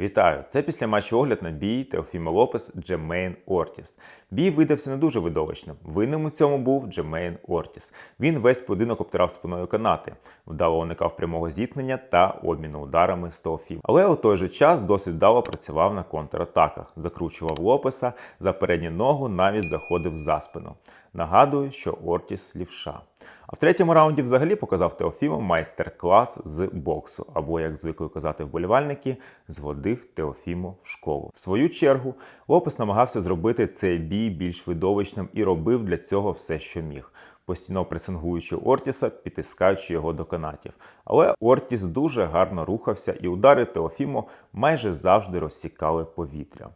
Вітаю! Це після матчу огляд на бій Теофіма Лопес Джемейн Ортіс. Бій видався не дуже видовищним. Винним у цьому був Джемейн Ортіс. Він весь поєдинок обтирав спиною канати, вдало уникав прямого зіткнення та обміну ударами з Теофіма. Але у той же час досить вдало працював на контратаках, закручував Лопеса за передню ногу, навіть заходив за спину. Нагадую, що Ортіс лівша. А в третьому раунді взагалі показав Теофіму майстер-клас з боксу, або, як звикли казати вболівальники, зводив Теофіму в школу. В свою чергу Лопес намагався зробити цей бій більш видовищним і робив для цього все, що міг. Постійно пресингуючи Ортіса, підтискаючи його до канатів. Але Ортіс дуже гарно рухався, і удари Теофімо майже завжди розсікали повітря.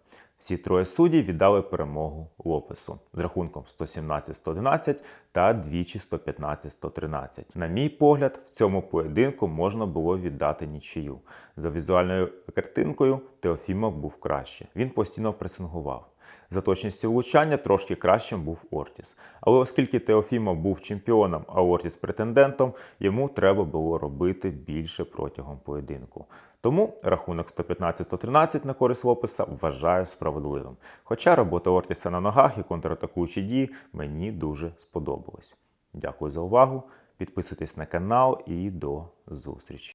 Всі троє судді віддали перемогу Лопесу з рахунком 117-111 та двічі 115-113. На мій погляд, в цьому поєдинку можна було віддати нічию. За візуальною картинкою Теофімо був краще. Він постійно пресингував. За точністю влучання трошки кращим був Ортіс. Але оскільки Теофімо був чемпіоном, а Ортіс претендентом, йому треба було робити більше протягом поєдинку. Тому рахунок 115-113 на користь Лопеса вважаю справедливим. Хоча робота Ортіса на ногах і контратакуючі дії мені дуже сподобалась. Дякую за увагу. Підписуйтесь на канал і до зустрічі.